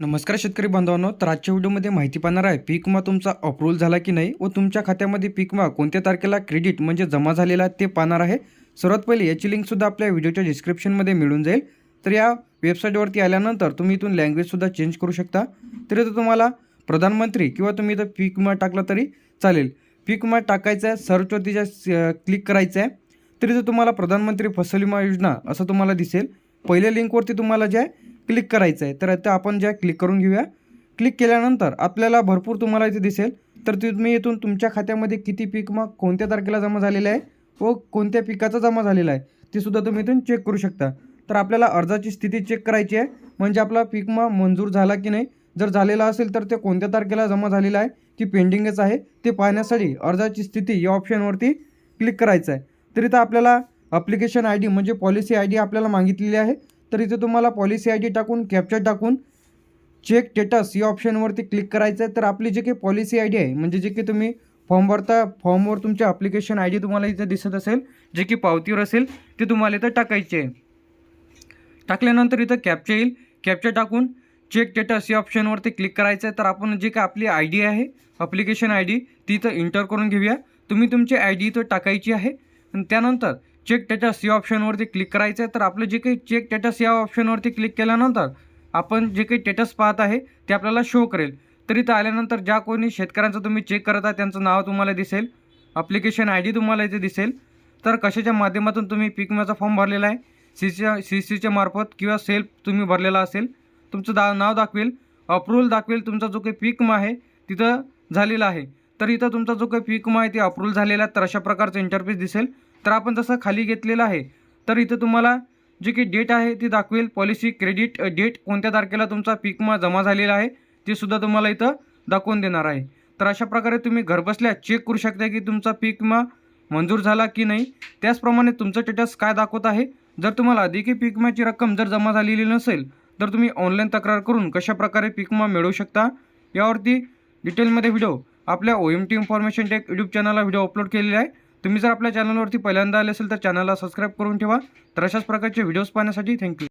नमस्कार शेतकरी बांधवांनो तर आजच्या व्हिडिओमध्ये माहिती पाहणार आहे पीक विमा तुमचा अप्रूव्हल झाला की नाही व तुमच्या खात्यामध्ये पीक विमा कोणत्या तारखेला क्रेडिट म्हणजे जमा झालेला आहे ते पाहणार आहे. सर्वात पहिले याची लिंकसुद्धा आपल्या व्हिडिओच्या डिस्क्रिप्शनमध्ये मिळून जाईल. तर या वेबसाईटवरती आल्यानंतर तुम्ही इथून लँग्वेजसुद्धा चेंज करू शकता. तर तुम्हाला प्रधानमंत्री किंवा तुम्ही इथं पीक विमा टाकला तरी चालेल. पीक विमा टाकायचा आहे सर्चवरती ज्या क्लिक करायचं आहे तर इथं तुम्हाला प्रधानमंत्री फसल विमा योजना असं तुम्हाला दिसेल. पहिल्या लिंकवरती तुम्हाला जे आहे क्लिक करायचं आहे तर आता आपण ज्या क्लिक करून घेऊया. क्लिक केल्यानंतर आपल्याला भरपूर तुम्हाला इथे दिसेल. तर तुम्ही इथून तुमच्या खात्यामध्ये किती पीक मग कोणत्या तारखेला जमा झालेलं आहे व कोणत्या पिकाचा जमा झालेला आहे ते सुद्धा तुम्ही इथून चेक करू शकता. तर आपल्याला अर्जाची स्थिती चेक करायची आहे म्हणजे आपला पीक मंजूर झाला की नाही. जर झालेला असेल तर ते कोणत्या तारखेला जमा झालेला आहे की पेंडिंगच आहे ते पाहण्यासाठी अर्जाची स्थिती या ऑप्शनवरती क्लिक करायचं आहे. तर इथं आपल्याला अप्लिकेशन आय डी म्हणजे पॉलिसी आय डी आपल्याला मागितलेली आहे. तर इथे तुम्हाला पॉलिसी आय डी टाकून कॅप्चर टाकून चेक स्टेटस या ऑप्शनवरती क्लिक करायचं आहे तर आपली जे काही पॉलिसी आय डी आहे म्हणजे जे की तुम्ही फॉर्म भरता फॉर्मवर तुमच्या अप्लिकेशन आय डी तुम्हाला इथे दिसत असेल जे की पावतीवर असेल ते तुम्हाला इथं टाकायचे आहे. टाकल्यानंतर इथं कॅप्चर येईल. कॅप्चर टाकून चेक स्टेटस या ऑप्शनवरती क्लिक करायचं आहे तर आपण जे काय आपली आय डी आहे अप्लिकेशन आय डी ती इथं इंटर करून घेऊया. तुम्ही तुमची आय डी इथं टाकायची आहे. आणि त्यानंतर चेक स्टेटस या ऑप्शनवरती क्लिक करायचं आहे तर आपलं जे काही चेक स्टेटस या ऑप्शनवरती क्लिक केल्यानंतर आपण जे काही स्टेटस पाहत आहे ते आपल्याला शो करेल. तर इथं आल्यानंतर ज्या कोणी शेतकऱ्यांचं तुम्ही चेक करत आहात त्यांचं नाव तुम्हाला दिसेल अप्लिकेशन आय डी तुम्हाला इथे दिसेल. तर कशाच्या माध्यमातून तुम्ही पीक विम्याचा फॉर्म भरलेला आहे सी सीच्या सी सीच्या मार्फत किंवा सेल्फ तुम्ही भरलेला असेल तुमचं दा नाव दाखवेल अप्रूव्हल दाखवेल तुमचा जो काही पीक विमा आहे तिथं झालेला आहे. तर इथं तुमचा जो काही पीक विमा आहे ते अप्रूव्हल झालेला आहे तर अशा प्रकारचं इंटरफेस दिसेल. तर आपण जसं खाली घेतलेलं आहे तर इथं तुम्हाला जी की डेट आहे ती दाखवेल. पॉलिसी क्रेडिट डेट कोणत्या तारखेला तुमचा पीक विमा जमा झालेला आहे ते सुद्धा तुम्हाला इथं दाखवून देणार आहे. तर अशा प्रकारे तुम्ही घरबसल्या चेक करू शकता की तुमचा पीक विमा मंजूर झाला की नाही. त्याचप्रमाणे तुमचं स्टेटस काय दाखवत आहे? जर तुम्हाला अधिक पीक विम्याची रक्कम जर जमा झालेली नसेल तर तुम्ही ऑनलाईन तक्रार करून कशाप्रकारे पीक विमा मिळवू शकता? यावरती डिटेलमध्ये व्हिडिओ आपल्या O M T information tech YouTube चॅनलला व्हिडिओ अपलोड केलेला आहे. तुम्ही जर आपल्या चॅनलवरती पहिल्यांदा आले असेल तर चॅनलला सबस्क्राईब करून ठेवा. तर अशाच प्रकारचे व्हिडिओज पाहण्यासाठी थँक्यू